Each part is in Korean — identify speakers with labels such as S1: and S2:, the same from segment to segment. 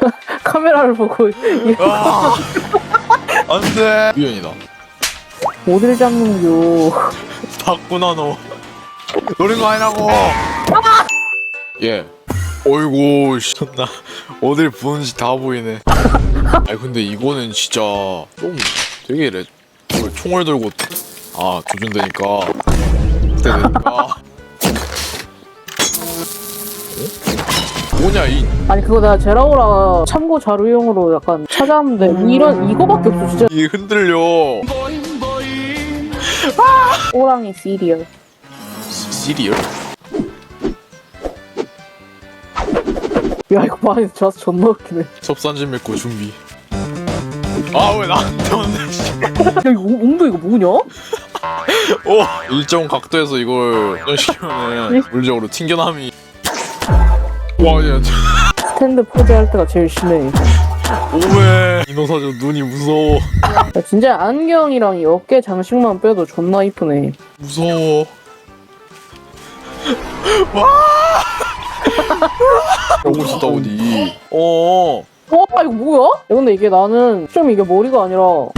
S1: 카메라를 보고 이
S2: 아! 안돼. 유연이다.
S1: 어딜 잡는겨
S2: 닭구나 너. 노린 거 아니라고. 예. 어이구 씨, 나. 어딜 보는지 다 보이네. 아니 근데 이거는 진짜 좀 되게 레뭘 총을 들고 아 조준되니까. 그때 되니까 어? 뭐냐 이,
S1: 아니 그거 내가 제라오라 참고 자료용으로 약간 찾아왔는데 이런 이거밖에 없어 진짜.
S2: 이 흔들려.
S1: 호랑이 시리얼.
S2: 시리얼?
S1: 야 이거 많이 좋아서 존나 웃기네.
S2: 섭산지 맺고 준비. 아 왜 나한테 왔네 씨.
S1: 야 이거 옹- 옹도 이거 뭐냐?
S2: 오 일정 각도에서 이걸 연시키면은 물리적으로 튕겨남이 와 야
S1: 스탠드 포즈 할 때가 제일 심해
S2: 오메. 인호사저 눈이 무서워.
S1: 야, 진짜 안경이랑 이 어깨 장식만 빼도 존나 이쁘네.
S2: 무서워. 와! 오고 싶다 어디. 어.
S1: 와 이거 뭐야? 야 근데 이게 나는 좀 이게 머리가 아니라
S2: 너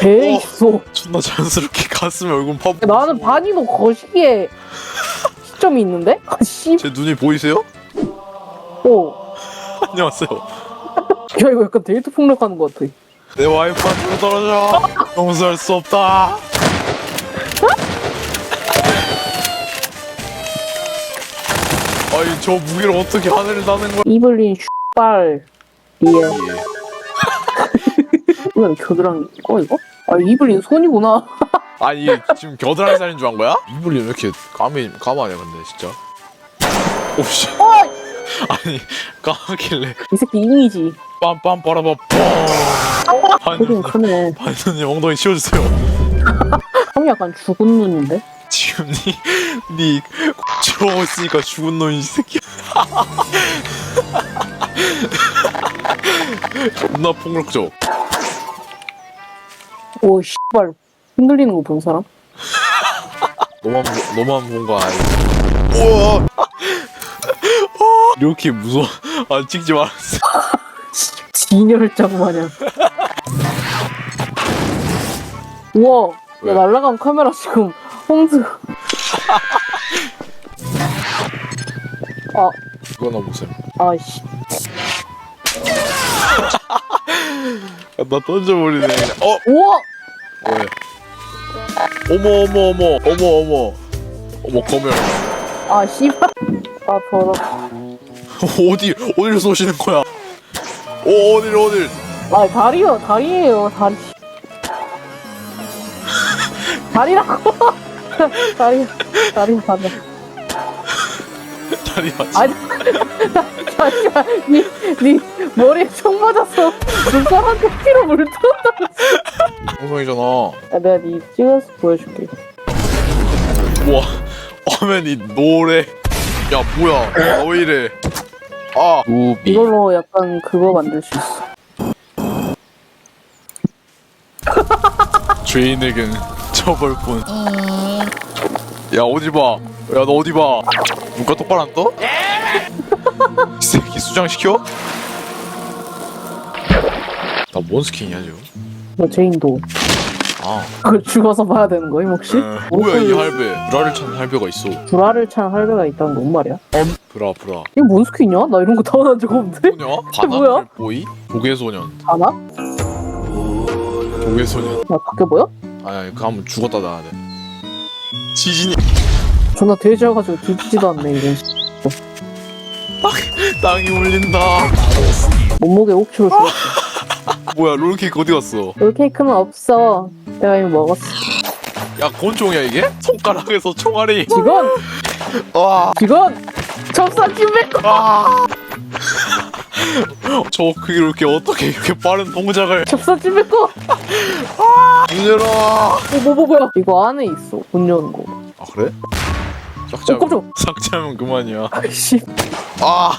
S1: 배에
S2: 어.
S1: 있어
S2: 존나 자연스럽게 가슴에 얼굴 파
S1: 나는 반이도 거시기에 시점이 있는데? 아, 씨.
S2: 제 눈이 보이세요?
S1: 어.
S2: 안녕하세요
S1: 야, 이거 약간 데이트 폭력하는 것 같아.
S2: 내 와이프한테 떨어져 용서할 수 없다 아니 저 무기를 어떻게 하늘을 나는 거야
S1: 이블린 슈발. 예.
S2: 예.
S1: 이건 겨드랑이. 어, 이거? 아, 이블린 손이구나.
S2: 아니 지금 겨드랑이 살인 줄안 거야? 이불이 왜 이렇게 까매 까마냐 근데 진짜 오씨! 아니 까맣길래
S1: 이 새끼 잉이지.
S2: 빰빰 빠라바 뻥 반선님
S1: 크네.
S2: 반선님 엉덩이 치워주세요
S1: 형이 약간 죽은 눈인데?
S2: 지금 니니 들어오고 있으니까 죽은 놈이 이 새끼야 존나 폭력적
S1: 오, 씨발. 흔들리는 거 본 사람?
S2: 너만 보- 너만 본 거 아니 우와 이렇게 무서워 아 찍지 말았어
S1: 진열장 마냥. 우와. 야,
S2: 왜?
S1: 날라간 카메라 지금 홍수. 아,
S2: 이거나 보세요
S1: 아이씨.
S2: 야, 나 던져버리네 어
S1: 우와!
S2: 왜? 어머 어머 어머 어머 어머 어머 검열
S1: 아, 씨발. 아, 더러.
S2: 어디 어디를 쏘시는 거야? 어 어딜 어딜
S1: 아, 다리요, 다리예요, 다리. 다리라고. 다리, 다리, 다리.
S2: 다리 맞지?
S1: 아니, 잠시만, 니, 니 머리에 총 맞았어. 눈사람한테 피로 물 들었다.
S2: 방송이잖아
S1: 야, 내가 니 찍어서 보여줄게.
S2: 와 화면 이 노래 야 뭐야 아, 왜 이래 아 무비
S1: 이걸로 약간 그거 만들 수 있어.
S2: 죄인에겐 처벌뿐 야 어디 봐 야 너 어디 봐 눈가 똑바로 안 떠? 이 새끼 수장시켜? 나 뭔 스킨이야 지금?
S1: 너 제인도.
S2: 아
S1: 그걸 죽어서 봐야 되는 거임, 혹시?
S2: 에, 뭐야 이 할배 브라를 찬 할배가 있어
S1: 불화를 찬 할배가 있다는 건 뭔 말이야?
S2: 브라 브라
S1: 이거 뭔 스킨이야? 나 이런 거 타고난 적 없는데?
S2: 뭐냐?
S1: 뭐야?
S2: 바나나 보이? 조개소년
S1: 아나?
S2: 조개소년
S1: 나 밖에 보여?
S2: 아니 그거 하면 죽었다 나야 돼 지진이
S1: 존나 돼지여가지고 뒤지지도 않네, 씨.
S2: 땅이 울린다
S1: 몸무게 5kg 줘.
S2: 뭐야 롤케이크 어디 갔어?
S1: 롤케이크는 없어. 내가 이거 먹었어.
S2: 야 권총이야 이게? 손가락에서 총알이
S1: 직원!
S2: 와
S1: 직원! 접사진 맺고!
S2: 아. 저 그게 이렇게 어떻게 이렇게 빠른 동작을
S1: 접사진 맺고!
S2: 문 열어
S1: 어, 뭐, 뭐, 뭐야? 이거 안에 있어. 문 여는 거.
S2: 아 그래?
S1: 어,
S2: 삭제하면
S1: 깜짝!
S2: 삭제하면 그만이야.
S1: 아이씨.
S2: 아